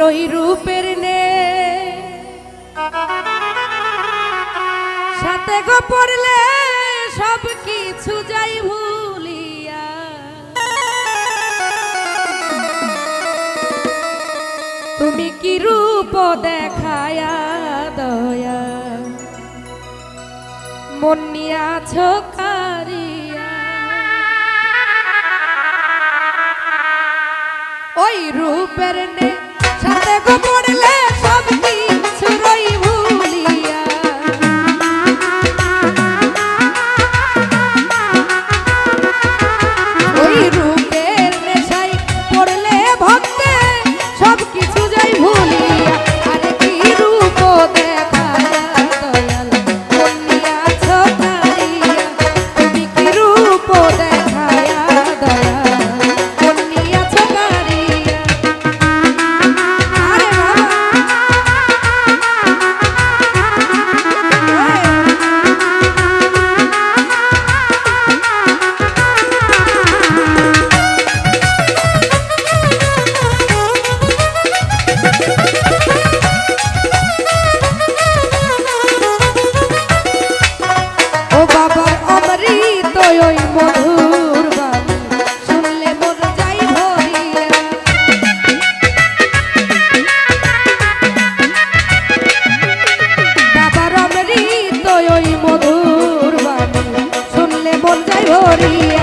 ওই রূপের নে। সাথে গো পড়লে সব কিছু যাই ভুলিয়া। তুমি কি রূপ দেখায়া দয়া? মন নিয়াছ কারিয়া। ওই রূপের নে करिए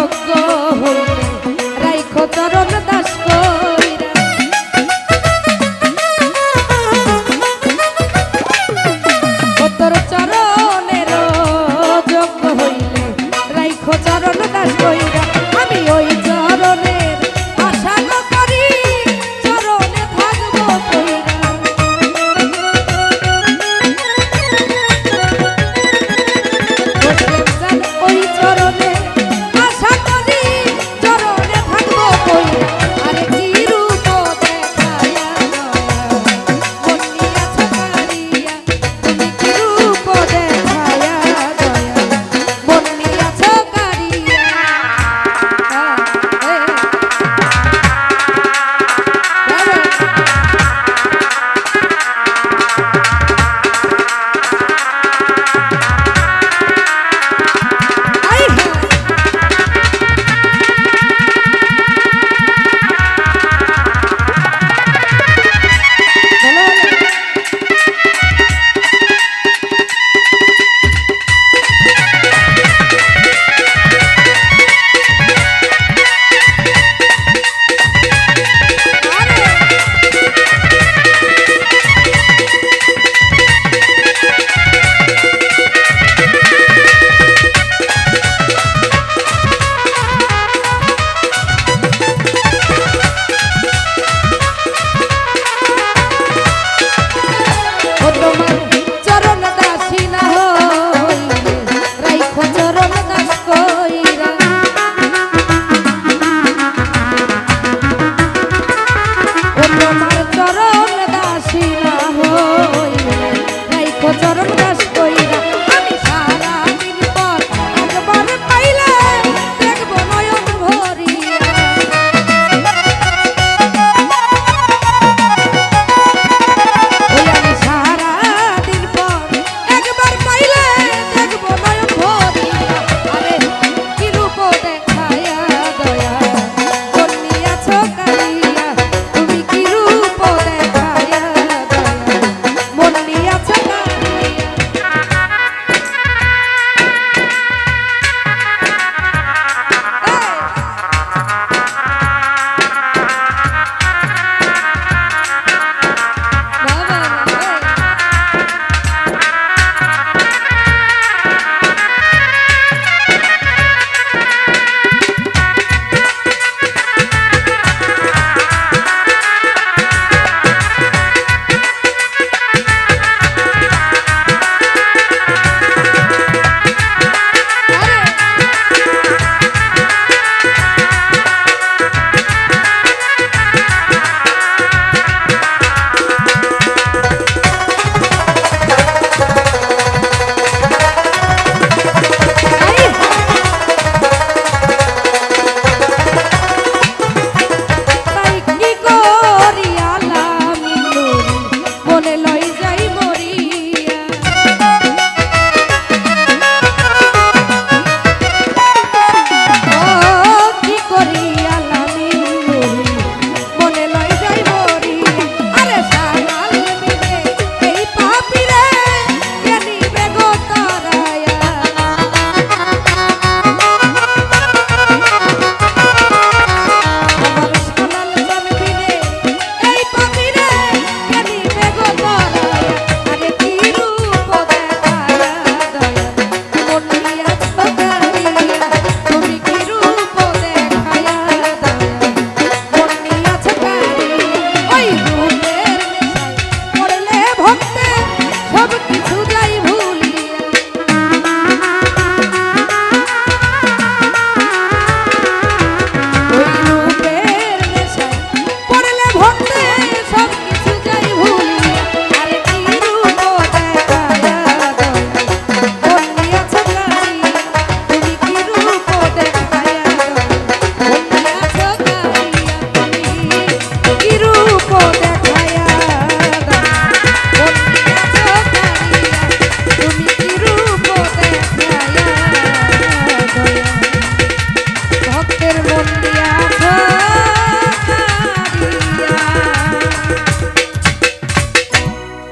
যোগ্য